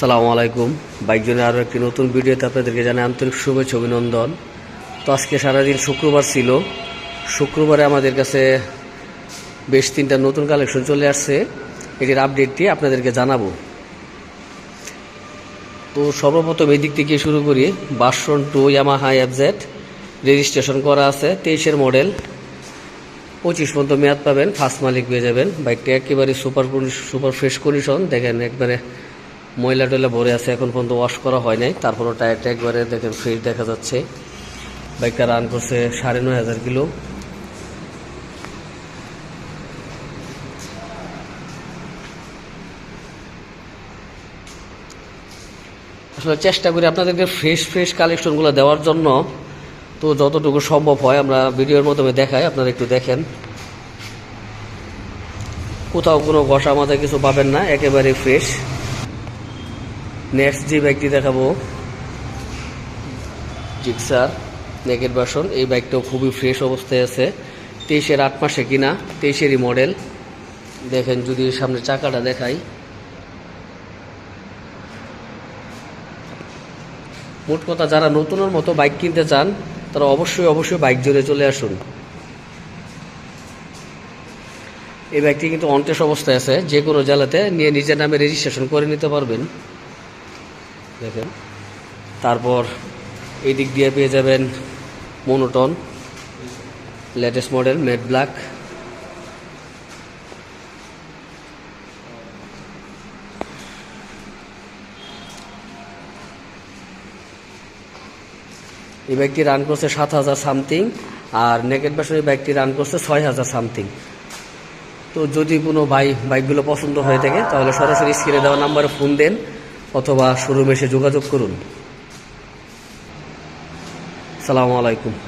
সালামু আলাইকুম। বাইক জনের আরও একটি নতুন ভিডিওতে আপনাদেরকে জানাই আন্তরিক শুভেচ্ছা, অভিনন্দন। তো আজকে সারাদিন শুক্রবার ছিল। শুক্রবারে আমাদের কাছে বেশ তিনটা নতুন কালেকশন চলে আসছে। এটির আপডেটটি আপনাদেরকে জানাব। তো সর্বপ্রথম এই দিক থেকে শুরু করি। বাসন টু ইয়ামাহা এফজেড রেজিস্ট্রেশন করা আছে, তেইশের মডেল। পঁচিশ পর্যন্ত মেয়াদ পাবেন, ফার্স্ট মালিক পেয়ে যাবেন। বাইকটা একেবারে সুপার সুপার ফ্রেশ কন্ডিশন দেখেন একবারে ময়লা টয়লা ভরে আছে, এখন পর্যন্ত ওয়াশ করা হয় নাই। তারপরও টায়ারটা একবারে দেখেন ফ্রেশ দেখা যাচ্ছে। বাইকটা রান করছে সাড়ে নয় হাজার কিলো। আসলে চেষ্টা করি আপনাদেরকে ফ্রেশ ফ্রেশ কালেকশনগুলো দেওয়ার জন্য। তো যতটুকু সম্ভব হয় আমরা ভিডিওর মাধ্যমে দেখাই, আপনারা একটু দেখেন। কোথাও কোনো ঘষা মাথা কিছু পাবেন না, একেবারে ফ্রেশ নেক্সট যে বাইকটি দেখাবো জিক্সার নেকেট বাসন এই বাইকটাও খুবই ফ্রেশ অবস্থায় আছে। তেইশের আট মাসে কিনা, তেইশেরই মডেল দেখেন যদি সামনে চাকাটা দেখাই। মোট কথা, যারা নতুনের মতো বাইক কিনতে চান, তারা অবশ্যই অবশ্যই বাইক জুড়ে চলে আসুন। এই বাইকটি কিন্তু অনটেস অবস্থায় আছে, যে কোনো জেলাতে নিয়ে নিজের নামে রেজিস্ট্রেশন করে নিতে পারবেন। দেখেন। তারপর এই দিক দিয়ে পেয়ে যাবেন monotone latest model matte black এই বাইকটি রান করছে সাত হাজার সামথিং আর নেকেট ভার্সন এই বাইকটি রান করছে ছয় হাজার সামথিং তো যদি কোনো বাইক বাইকগুলো পছন্দ হয়ে থাকে, তাহলে সরাসরি স্ক্রিনে দেওয়া নাম্বারে ফোন দেন। অথবা শোরুমে এসে যোগাযোগ করুন। সালামু আলাইকুম।